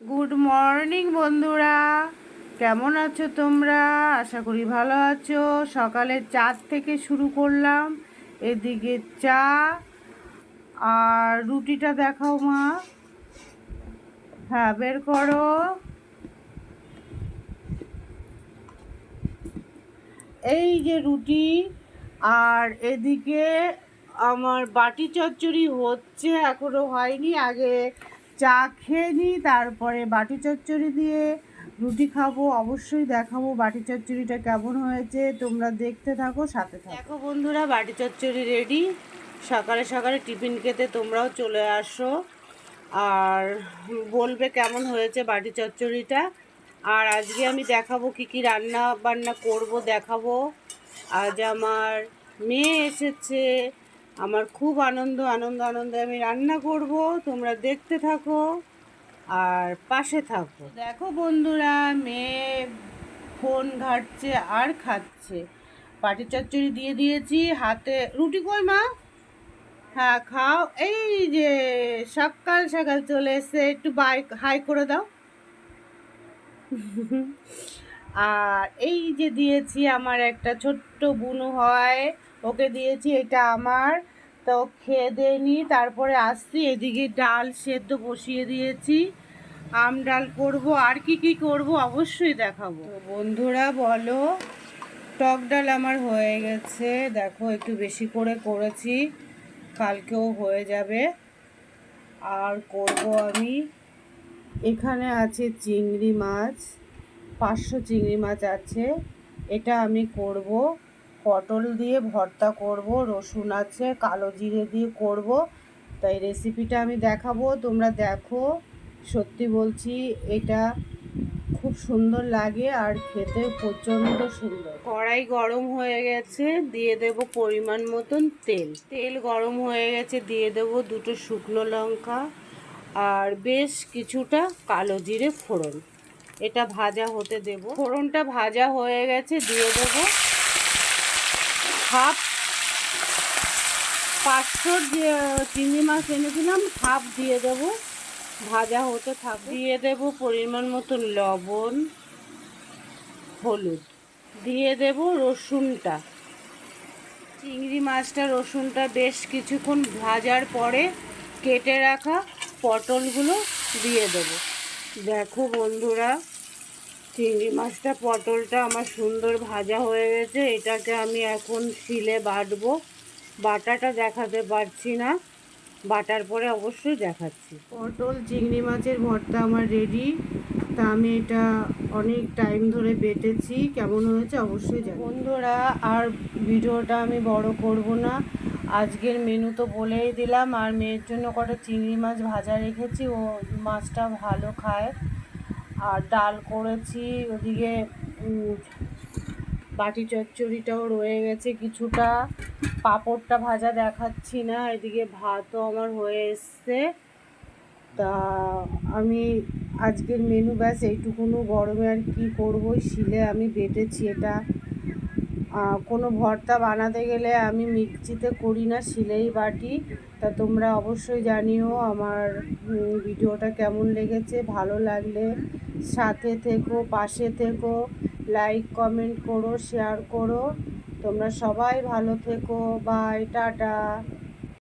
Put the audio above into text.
Good morning বন্ধুরা। কেমন আছো তোমরা? আশা করি ভালো আছো। সকালে চার থেকে শুরু করলাম। এদিকে চা আর রুটিটা দেখাও, মা। হ্যাঁ বের করো। এই যে রুটি আর এদিকে আমার বাটি চচ্চড়ি হচ্ছে, এখনও হয়নি। আগে চা খেয়ে নিই তারপরে বাটি চচ্চড়ি দিয়ে রুটি খাব, অবশ্যই দেখাবো বাটি চচ্চড়িটা কেমন হয়েছে। তোমরা দেখতে থাকো, সাথে থাকো। দেখো বন্ধুরা, বাটি চচ্চড়ি রেডি সকালে সকালে টিফিন খেতে তোমরাও চলে আসো। আর বলবে কেমন হয়েছে বাটি চচ্চড়িটা। আর আজকে আমি দেখাবো কি কি রান্না বান্না করব, দেখাবো। আজ আমার মেয়ে এসেছে। আমার খুব আনন্দ আনন্দ, আনন্দে আমি রান্না করব। তোমরা দেখতে থাকো আর পাশে থাকো। দেখো বন্ধুরা, মেয়ে ফোন ঘাটছে, আর খাচ্ছে। পাটি চচ্চড়ি দিয়ে দিয়েছি, হাতে রুটি কই মা? হ্যাঁ খাও। এই যে সকাল সকাল চলে এসে একটু বাইক হাই করে দাও। আর এই যে দিয়েছি আমার একটা ছোট্ট বুনু হয়, ওকে দিয়েছি, এটা আমার। তো খেয়ে দেয়নি তারপরে আসছি, এদিকে ডাল সেদ্ধ বসিয়ে দিয়েছি। আম ডাল করব, আর কি কি করব অবশ্যই দেখাবো। বন্ধুরা বলো, টক ডাল আমার হয়ে গেছে। দেখো, একটু বেশি করে করেছি, কালকেও হয়ে যাবে। আর করব আমি, এখানে আছে চিংড়ি মাছ, পাঁচশো চিংড়ি মাছ আছে, এটা আমি করব। পটল দিয়ে ভর্তা করব, রসুন আছে, কালো জিরে দিয়ে করব। তাই রেসিপিটা আমি দেখাবো, তোমরা দেখো। সত্যি বলছি, এটা খুব সুন্দর লাগে আর খেতে প্রচণ্ড সুন্দর। কড়াই গরম হয়ে গেছে, দিয়ে দেব পরিমাণ মতন তেল। তেল গরম হয়ে গেছে, দিয়ে দেব দুটো শুকনো লঙ্কা আর বেশ কিছুটা কালো জিরে ফোড়ন। এটা ভাজা হতে দেব। ফোড়নটা ভাজা হয়ে গেছে, দিয়ে দেব হাফ পাঁচশো চিংড়ি মাছ এনেছিলাম হাফ দিয়ে দেব। ভাজা হতে থাক দিয়ে দেব পরিমাণ মতো লবণ, হলুদ। দিয়ে দেব রসুনটা। চিংড়ি মাছটা, রসুনটা বেশ কিছুক্ষণ ভাজার পরে কেটে রাখা পটলগুলো দিয়ে দেবো। দেখো বন্ধুরা চিংড়ি মাছটা পটলটা আমার সুন্দর ভাজা হয়ে গেছে। এটাকে আমি এখন শিলে বাটবো। বাটাটা দেখাতে পারছি না। বাটার পরে অবশ্যই দেখাচ্ছি। পটল চিংড়ি মাছের ভর্তা আমার রেডি তা আমি এটা অনেক টাইম ধরে বেটেছি। কেমন হয়েছে অবশ্যই জানি। বন্ধুরা আর ভিডিওটা আমি বড় করব না। আজকের মেনু তো বলেই দিলাম। আর মেয়ের জন্য কটা চিংড়ি মাছ ভাজা রেখেছি। ও মাছটা ভালো খায়। আর ডাল করেছি, ওদিকে বাটি চচ্চড়িটাও রয়ে গেছে কিছুটা। পাঁপড়টা ভাজা দেখাচ্ছি না, এদিকে ভাতও আমার হয়ে এসছে। তা, আমি আজকের মেনু ব্যাস এইটুকুনো গরমে আর কি করব শিলে আমি বেটেছি এটা। কোনো ভর্তা বানাতে গেলে আমি মিক্সিতে করি না, শিলেই বাটি। তা তোমরা অবশ্যই জানিও আমার ভিডিওটা কেমন লেগেছে, ভালো লাগলে সাথে থেকো, পাশে থেকো লাইক কমেন্ট করো শেয়ার করো। তোমরা সবাই ভালো থেকো। Bye tata.